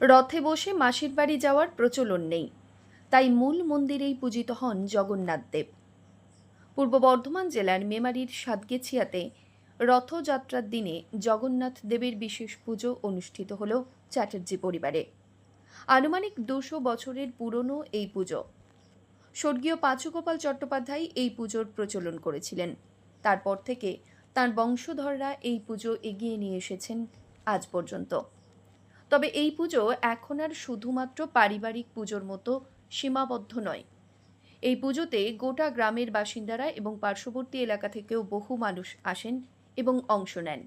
রথে বসে মাসির বাড়ি যাওয়ার প্রচলন নেই। তাই মূল মন্দিরেই পূজিত হন জগন্নাথ দেব। পূর্ব বর্ধমান জেলার মেমারির সাতগেছিয়াতে রথযাত্রার দিনে জগন্নাথ দেবের বিশেষ পুজো অনুষ্ঠিত হল চ্যাটার্জি পরিবারে। আনুমানিক দুশো বছরের পুরনো এই পুজো। স্বর্গীয় পাঁচুগোপাল চট্টোপাধ্যায় এই পুজোর প্রচলন করেছিলেন। তারপর থেকে তার বংশধররা এই পুজো এগিয়ে নিয়ে এসেছেন আজ পর্যন্ত। তবে এই পুজো এখন আর শুধুমাত্র পারিবারিক পুজোর মতো সীমাবদ্ধ নয়। এই পুজোতে গোটা গ্রামের বাসিন্দারা এবং পার্শ্ববর্তী এলাকা থেকেও বহু মানুষ আসেন এবং অংশ নেন।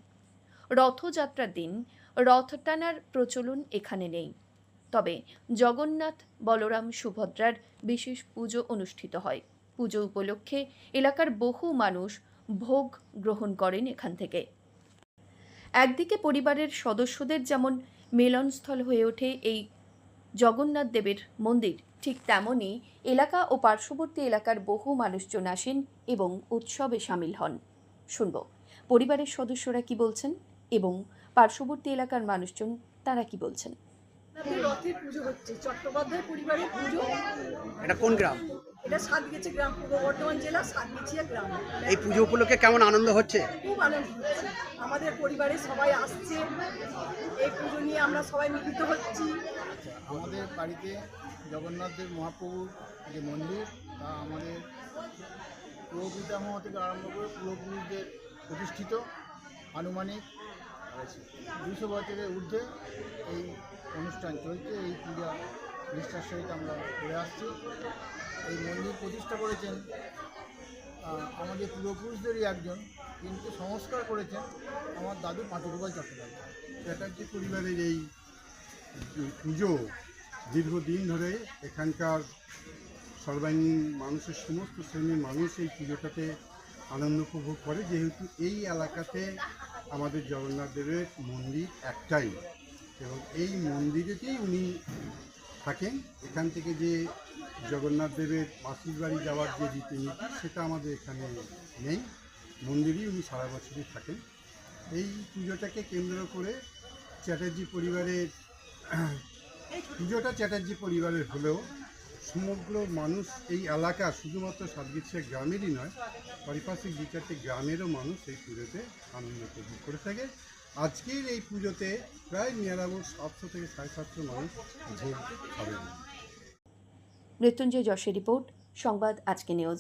রথযাত্রার দিন রথ টানার প্রচলন এখানে নেই। তবে জগন্নাথ বলরাম সুভদ্রার বিশেষ পুজো অনুষ্ঠিত হয়। পুজো উপলক্ষে এলাকার বহু মানুষ ভোগ গ্রহণ করেন এখান থেকে। একদিকে পরিবারের সদস্যদের যেমন মিলনস্থল হয়ে ওঠে এই জগন্নাথ দেবের মন্দির। ঠিক তেমনই এলাকা ও পার্শ্ববর্তী এলাকার বহু মানুষজন আসেন এবং উৎসবে সামিল হন। শুনব, পরিবারের সদস্যরা কি বলছেন এবং পার্শ্ববর্তী এলাকার মানুষজন তারা কি বলছেন? রথের পুজো হচ্ছে চট্টোপাধ্যায় পরিবারের পুজো। এটা কোন গ্রাম? এটা সাতগেছি গ্রাম পূর্ব বর্ধমান জেলা সাতগেছিয়া গ্রাম। এই পুজো উপলক্ষে কেমন আনন্দ হচ্ছে? খুব আনন্দ হচ্ছে। আমাদের পরিবারের সবাই আসছে। এই পুজো নিয়ে আমরা সবাই মিলিত হচ্ছি। আমাদের বাড়িতে জগন্নাথদেব মহাপ্রভুর যে মন্দির তা আমাদের পূর্বপিতামহ থেকে আরম্ভ করে পূর্বপুরুষদের প্রতিষ্ঠিত আনুমানিক দুশো বছরের ঊর্ধ্বে এই অনুষ্ঠান চলছে, এই পূজা নিষ্ঠার সহিত আমরা ঘুরে আসছি। এই মন্দির প্রতিষ্ঠা করেছেন আমাদের পূর্বপুরুষদেরই একজন, কিন্তু সংস্কার করেছেন আমার দাদু পাঁচুগোপাল চট্টোপাধ্যায়। চ্যাটার্জি পরিবারের এই পুজো দীর্ঘদিন ধরে এখানকার সর্বাঙ্গীন মানুষের সমস্ত শ্রেণির মানুষ এই পুজোটাতে আনন্দ উপভোগ করে, যেহেতু এই এলাকাতে আমাদের জগন্নাথ দেবের মন্দির একটাই। এবং এই মন্দিরেতেই উনি থাকেন। এখান থেকে যে জগন্নাথ দেবের মাসির বাড়ি যাওয়ার যে রীতিনীতি, সেটা আমাদের এখানে নেই। মন্দিরেই উনি সারা বছরই থাকেন। এই পুজোটাকে কেন্দ্র করে চ্যাটার্জি পরিবারের, পুজোটা চ্যাটার্জি পরিবারের হলেও সমগ্র মানুষ এই এলাকা শুধুমাত্র সাতগিছিয়া গ্রামেরই নয়, পারিপার্শ্বিক দু চারটে গ্রামেরও মানুষ এই পুজোতে আনন্দ উপভোগ করে থাকে। আজকের এই পুজোতে প্রায় নিরানব্বই সাতশো থেকে সাড়ে সাতশো মানুষ ভোগ খাবেন। মৃত্যুঞ্জয় যশের রিপোর্ট, সংবাদ আজকে নিউজ।